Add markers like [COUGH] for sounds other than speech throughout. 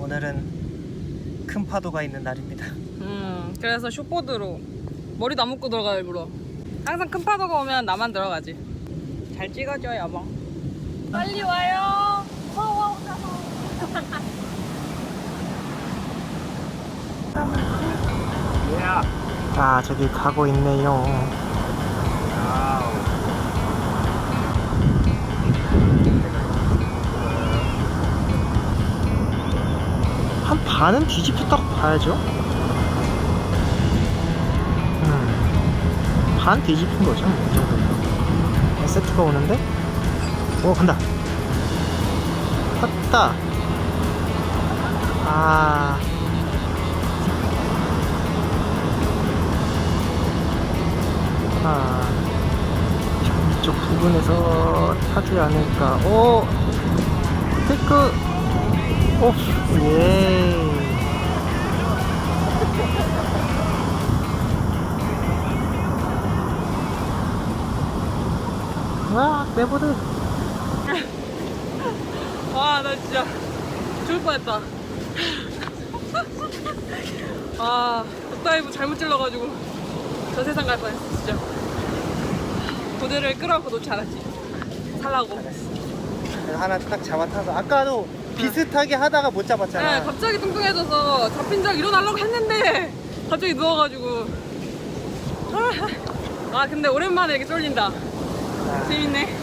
오늘은 큰 파도가 있는 날입니다. 음, 그래서 숏보드로 머리도 안 묶고 들어가 일부러. 항상 큰 파도가 오면 나만 들어가지. 잘 찍어줘 여보. 빨리 와요. 아 저기 가고 있네요. 반은 뒤집혔다고 봐야죠. 음, 반 뒤집힌 거죠. 이 정도면. 세트가 오는데, 오 간다. 컸다. 아. 아, 이쪽 부분에서 타지 않을까. 오! 테크! 오! 예! 내보드! [LAUGHS] 와, 나 진짜 죽을 뻔했다. [LAUGHS] 아, 덕다이브 잘못 찔러가지고 저 세상 갈 뻔했어, 진짜. 고대를 끌어안고 놓지 않았지. 살라고. 하나 딱 잡아 타서. 아까도 비슷하게 하다가 못 잡았잖아. 네, 갑자기 뚱뚱해져서 잡힌 적 일어나려고 했는데 갑자기 누워가지고. 아, 근데 오랜만에 이렇게 쫄린다. 아, 재밌네.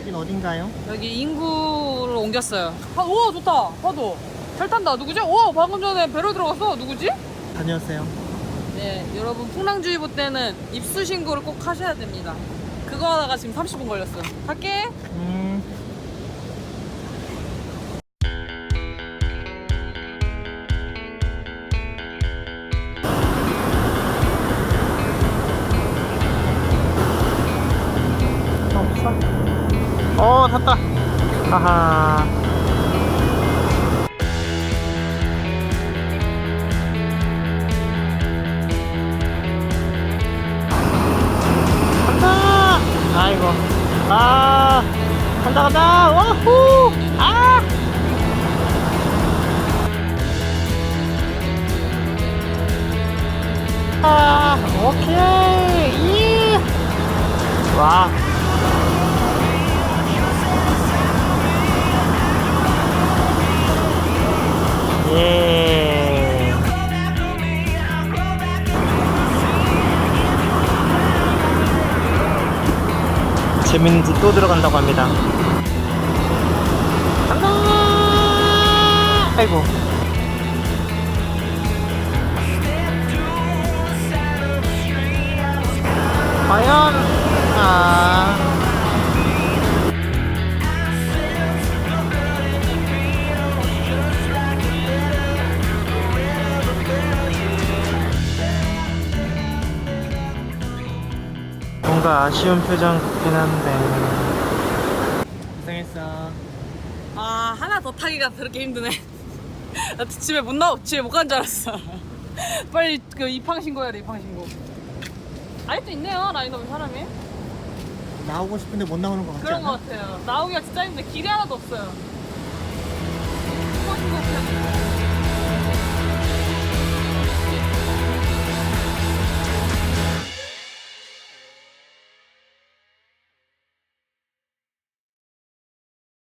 여긴 어딘가요? 여기 인구로 옮겼어요. 아, 우와, 좋다. 파도. 잘 탄다. 누구지? 우와, 방금 전에 배로 들어갔어. 누구지? 다녀오세요. 네, 여러분 풍랑주의보 때는 입수 신고를 꼭 하셔야 됩니다. 그거 하다가 지금 30분 걸렸어요. 갈게. 음. 어, 탔다. 하하. 간다! 아이고. 아, 간다, 간다! 와후! 아! 아, 오케이! 이! 와. 재밌는 짓또 들어간다고 합니다. 아이고. 과연, 뭔가 아쉬운 표정 같긴 한데. 고생했어. 아, 하나 더 타기가 그렇게 힘드네. [LAUGHS] 나 집에 못 나오, 집에 못 간 줄 알았어. [LAUGHS] 빨리 그 입항 신고해야 돼, 입항 신고. 아직도 있네요, 라인업에 사람이. 나오고 싶은데 못 나오는 것 같지 그런 않아? 것 같아요. 나오기가 진짜 힘든데 길이 하나도 없어요.